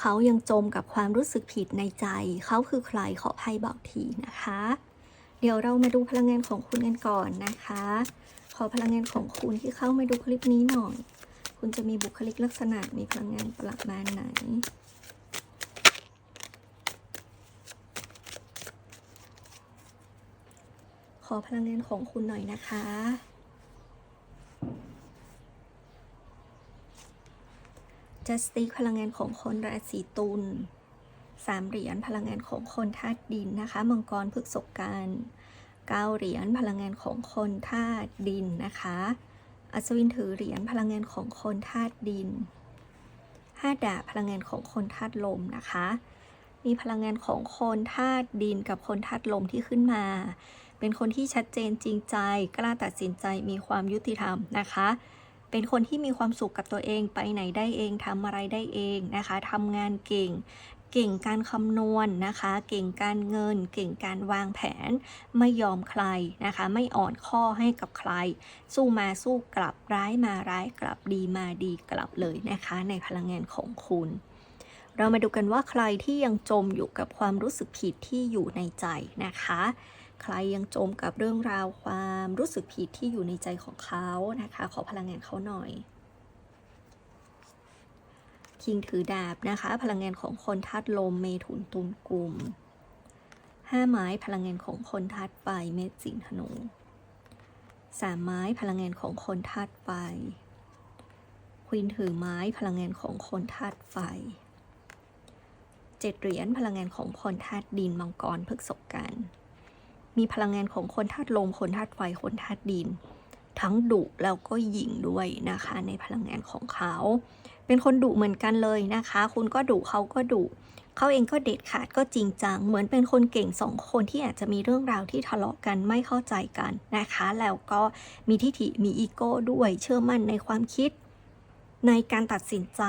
เขายังจมกับความรู้สึกผิดในใจ เขาคือใครขอไพ่บอกทีนะคะ เดี๋ยวเรามาดูพลังงานของคุณกันก่อนนะคะ ขอพลังงานของคุณที่เข้ามาดูคลิปนี้หน่อย คุณจะมีบุคลิกลักษณะมีพลังงานประมาณไหนขอพลังงานของคุณหน่อยนะคะ จัสติพลังงานของคนราศีตุลสามเหรียญพลังงานของคนธาตุดินนะคะมังกรพฤกษกการเก้าเหรียญพลังงานของคนธาตุดินนะคะ อัศวินถือเหรียญพลังงานของคนธาตุดินห้าดาบพลังงานของคนธาตุลมนะคะ มีพลังงานของคนธาตุดินกับคนธาตุลมที่ขึ้นมา เป็นคนที่ชัดเจนจริงใจ กล้าตัดสินใจมีความยุติธรรมนะคะ เป็นคนที่มีความสุขกับตัวเอง ไปไหนได้เองทำอะไรได้เองนะคะทำงานเก่งเก่งการคำนวณนนะคะ เก่งการเงิน เก่งการวางแผน ไม่ยอมใครนะคะ ไม่อ่อนข้อให้กับใคร สู้มาสู้กลับ ร้ายมาร้ายกลับ ดีมาดีกลับเลยนะคะ ในพลังงานของคุณ เรามาดูกันว่าใครที่ยังจมอยู่กับความรู้สึกผิดที่อยู่ในใจนะคะ ใครยังจมกับเรื่องราวความรู้สึกผิดที่อยู่ในใจของเขานะคะ ขอพลังงานเขาหน่อยคิงถือดาบนะคะ พลังงานของคนธาตุลมเมถุนตุลกลุ่มห้าไม้พลังงานของคนธาตุไฟเมษสิงห์ธนูสามไม้พลังงานของคนธาตุไฟควีนถือไม้พลังงานของคนธาตุไฟเจ็ดเหรียญพลังงานของคนธาตุดินมังกรพฤกษกัน มีพลังงานของคนธาตุลม คนธาตุไฟ คนธาตุดิน ทั้งดุแล้วก็หยิ่งด้วยนะคะ ในพลังงานของเขา เป็นคนดุเหมือนกันเลยนะคะ คุณก็ดุเขาก็ดุเขาเองก็เด็ดขาดก็จริงจัง เหมือนเป็นคนเก่งสองคนที่อาจจะมีเรื่องราวที่ทะเลาะกันไม่เข้าใจกันนะคะ แล้วก็มีทิฐิมีอีโก้ด้วยเชื่อมั่นในความคิด ในการตัดสินใจ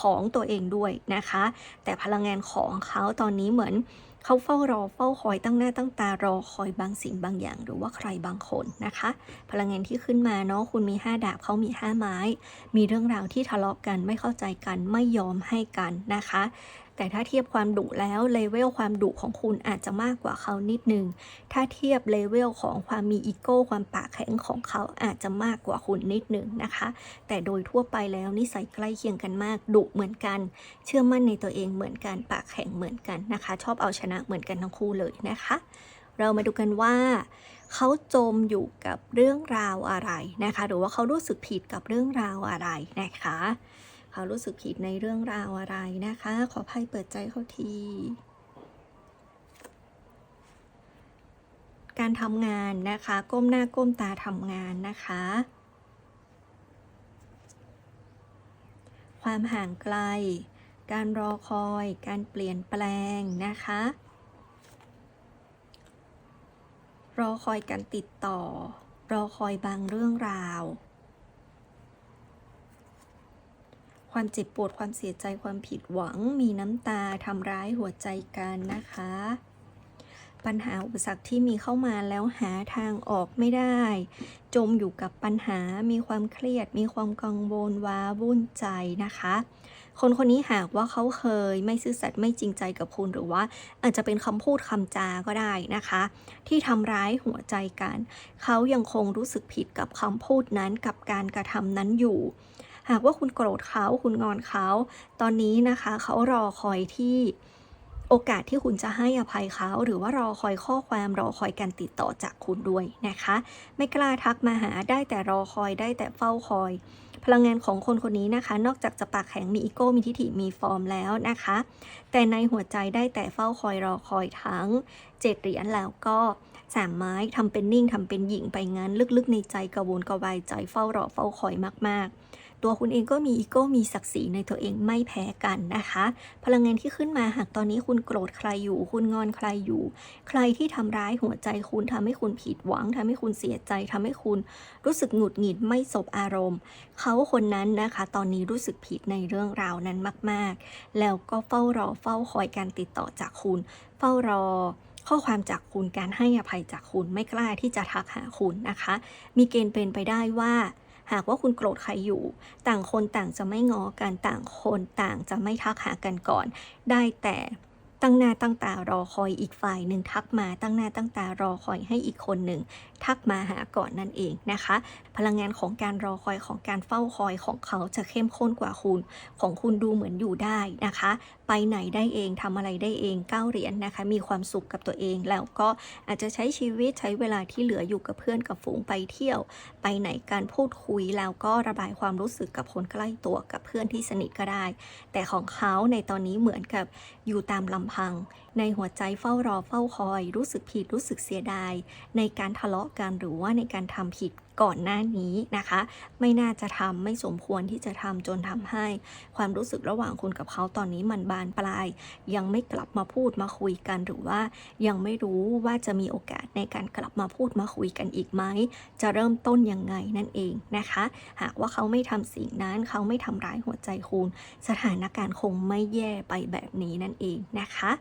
ของตัวเองด้วยนะคะ แต่พลังงานของเขาตอนนี้เหมือนเขาเฝ้ารอเฝ้าคอยตั้งหน้าตั้งตารอคอยบางสิ่งบางอย่าง หรือว่าใครบางคนนะคะ พลังงานที่ขึ้นมาเนาะคุณมี 5 ดาบเขามี 5 ไม้ มีเรื่องราวที่ทะเลาะกันไม่เข้าใจกันไม่ยอมให้กันนะคะ แต่ถ้าเทียบความดุแล้วเลเวลความดุของคุณอาจจะมากกว่าเขานิดนึง ถ้าเทียบเลเวลของความมีอีโก้ความปากแข็งของเขาอาจจะมากกว่าคุณนิดนึงนะคะ แต่โดยทั่วไปแล้วนิสัยใกล้เคียงกันมากดุเหมือนกัน เชื่อมั่นในตัวเองเหมือนกันปากแข็งเหมือนกันนะคะ ชอบเอาชนะเหมือนกันทั้งคู่เลยนะคะ เรามาดูกันว่าเขาจมอยู่กับเรื่องราวอะไรนะคะ หรือว่าเขารู้สึกผิดกับเรื่องราวอะไรนะคะ เขารู้สึกผิดในเรื่องราวอะไรนะคะ ขอไพ่เปิดใจเขาที การทำงานนะคะ ก้มหน้าก้มตาทำงานนะคะ ความห่างไกล การรอคอย การเปลี่ยนแปลงนะคะ รอคอยการติดต่อ รอคอยบางเรื่องราว ความเจ็บปวดความเสียใจความผิดหวัง มีน้ำตาทำร้ายหัวใจกันนะคะ ปัญหาอุปสรรคที่มีเข้ามาแล้วหาทางออกไม่ได้ จมอยู่กับปัญหามีความเครียด มีความกังวลว้าวุ่นใจนะคะ คนคนนี้หากว่าเขาเคยไม่ซื่อสัตย์ไม่จริงใจกับคุณหรือว่า อาจจะเป็นคำพูดคำจาก็ได้นะคะ ที่ทำร้ายหัวใจกัน เขายังคงรู้สึกผิดกับคำพูดนั้นกับการกระทำนั้นอยู่ หากว่าคุณโกรธเขาคุณงอนเขา ตอนนี้นะคะเขารอคอยที่โอกาสที่คุณจะให้อภัยเขา หรือว่ารอคอยข้อความรอคอยการติดต่อจากคุณด้วยนะคะ ไม่กล้าทักมาหาได้แต่รอคอยได้แต่เฝ้าคอย พลังงานของคนคนนี้นะคะ นอกจากจะปากแข็งมีอีโก้มีทิฐิมีฟอร์มแล้วนะคะ แต่ในหัวใจได้แต่เฝ้าคอยรอคอยทั้งเจ็ดเหรียญแล้วก็สามไม้ทำเป็นนิ่งทำเป็นหญิงไปงั้น ลึกๆในใจกระวนกระวายใจเฝ้ารอเฝ้าคอยมากๆ ตัวคุณเองก็มีอีโก้มีศักดิ์ศรีในตัวเองไม่แพ้กันนะคะ พลังงานที่ขึ้นมาหากตอนนี้คุณโกรธใครอยู่ คุณงอนใครอยู่ ใครที่ทำร้ายหัวใจคุณทำให้คุณผิดหวังทำให้คุณเสียใจทำให้คุณรู้สึกหงุดหงิดไม่สบอารมณ์ เขาคนนั้นนะคะ ตอนนี้รู้สึกผิดในเรื่องราวนั้นมาก ๆ แล้วก็เฝ้ารอเฝ้าคอยการติดต่อจากคุณ เฝ้ารอข้อความจากคุณการให้อภัยจากคุณไม่กล้าที่จะทักหาคุณนะคะ มีเกณฑ์เป็นไปได้ว่า หากว่าคุณโกรธใครอยู่ ต่างคนต่างจะไม่งอกันต่างคนต่างจะไม่ทักหากันก่อน ได้แต่ ตั้งหน้าตั้งตารอคอยอีกฝ่ายหนึ่งทักมาตั้งหน้าตั้งตารอคอยให้อีกคนหนึ่งทักมาหาก่อนนั่นเองนะคะ พลังงานของการรอคอยของการเฝ้าคอยของเขาจะเข้มข้นกว่าคุณ ของคุณดูเหมือนอยู่ได้นะคะ ไปไหนได้เองทำอะไรได้เองก้าวเหรียญนะคะ มีความสุขกับตัวเองแล้วก็อาจจะใช้ชีวิตใช้เวลาที่เหลืออยู่กับเพื่อนกับฝูงไปเที่ยว ไปไหนการพูดคุยแล้วก็ระบายความรู้สึกกับคนใกล้ตัวกับเพื่อนที่สนิทก็ได้ แต่ของเขาในตอนนี้เหมือนกับอยู่ตามลำพังในหัวใจเฝ้ารอเฝ้าคอย รู้สึกผิดรู้สึกเสียดาย ในการทะเลาะกันหรือว่าในการทำผิดก่อนหน้านี้นะคะ ไม่น่าจะทำไม่สมควรที่จะทำจนทำให้ ความรู้สึกระหว่างคุณกับเขาตอนนี้มันบานปลาย ยังไม่กลับมาพูดมาคุยกันหรือว่า ยังไม่รู้ว่าจะมีโอกาสในการกลับมาพูดมาคุยกันอีกไหมจะเริ่มต้นยังไงนั่นเองนะคะ หากว่าเขาไม่ทำสิ่งนั้นเขาไม่ทำร้ายหัวใจคุณ สถานการณ์คงไม่แย่ไปแบบนี้นั่นเองนะคะ